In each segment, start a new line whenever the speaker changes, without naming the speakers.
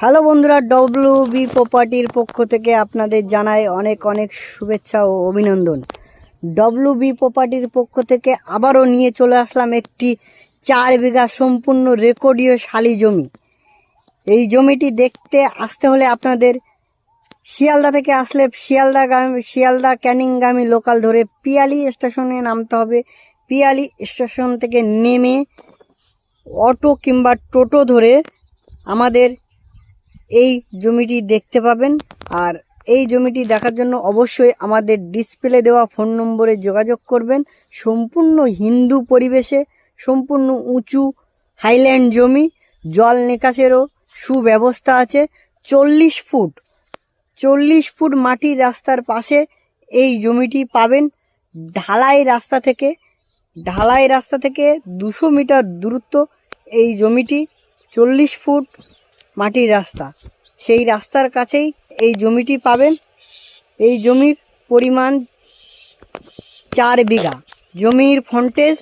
Hello বন্ধুরা W B প্রপার্টির পক্ষ থেকে আপনাদের জানাই অনেক অনেক শুভেচ্ছা ও অভিনন্দন। ডব্লিউ বি প্রপার্টির পক্ষ থেকে আবারও নিয়ে চলে আসলাম একটি চার বিঘা সম্পূর্ণ রেকর্ডীয় শালি জমি। এই জমিটি দেখতে, আসতে হলে আপনাদের শিয়ালদা থেকে আসলে শিয়ালদা শিয়ালদা ক্যানিংগামী লোকাল ধরে পিয়ালি স্টেশনে নামতে হবে। পিয়ালি স্টেশন থেকে নেমে অটো কিংবা টোটো ধরে আমাদের এই জমিটি দেখতে পাবেন। আর এই জমিটি দেখার জন্য অবশ্যই আমাদের ডিসপ্লে দেওয়া ফোন নম্বরে যোগাযোগ করবেন। সম্পূর্ণ হিন্দু পরিবেশে, সম্পূর্ণ উঁচু হাইল্যান্ড জমি, জল নিকাশেরও সুব্যবস্থা আছে। চল্লিশ ফুট চল্লিশ ফুট মাটির রাস্তার পাশে এই জমিটি পাবেন। ঢালাই রাস্তা থেকে, ঢালাই রাস্তা থেকে দুশো মিটার দূরত্ব এই জমিটি। চল্লিশ ফুট মাটির রাস্তা। সেই রাস্তার কাছেই এই জমিটি পাবেন। এই জমির পরিমাণ চার বিঘা। জমির ফন্টেজ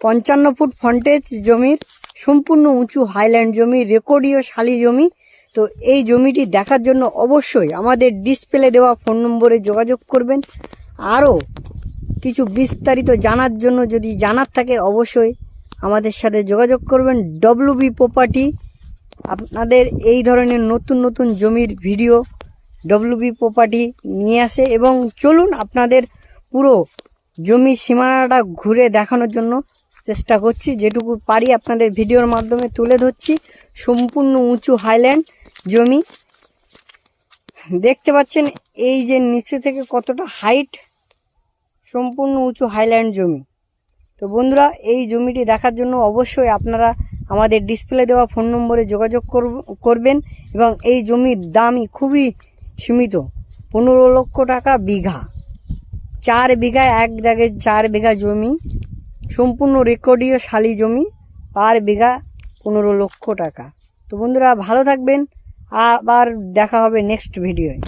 পঞ্চান্ন ফুট ফন্টেজ জমির, সম্পূর্ণ উঁচু হাইল্যান্ড জমি রেকর্ডীয় শালি জমি। তো এই জমিটি দেখার জন্য অবশ্যই আমাদের ডিসপ্লে দেওয়া ফোন নম্বরে যোগাযোগ করবেন। আরও কিছু বিস্তারিত জানার জন্য যদি জানার থাকে, অবশ্যই আমাদের সাথে যোগাযোগ করবেন। ডব্লিউবি প্রপার্টি আপনাদের এই ধরনের নতুন নতুন জমির ভিডিও ডব্লিউবি প্রপার্টি নিয়ে আসে এবং চলুন আপনাদের পুরো জমির সীমানাটা ঘুরে দেখানোর জন্য চেষ্টা করছি। যেটুকু পারি আপনাদের ভিডিওর মাধ্যমে তুলে ধরছি। সম্পূর্ণ উঁচু হাইল্যান্ড জমি। দেখতে পাচ্ছেন এই যে নিচে থেকে কতটা হাইট সম্পূর্ণ উঁচু হাইল্যান্ড জমি। তো বন্ধুরা, এই জমিটি দেখার জন্য অবশ্যই আপনারা আমাদের ডিসপ্লে দেওয়া ফোন নম্বরে যোগাযোগ করব- করবেন এবং এই জমির দামই খুবই সীমিত। পনেরো লক্ষ টাকা বিঘা। চার বিঘা এক জায়গায় চার বিঘা জমি, সম্পূর্ণ রেকর্ডীয় শালি জমি, পার বিঘা পনেরো লক্ষ টাকা। তো বন্ধুরা, ভালো থাকবেন। আবার দেখা হবে নেক্সট ভিডিওয়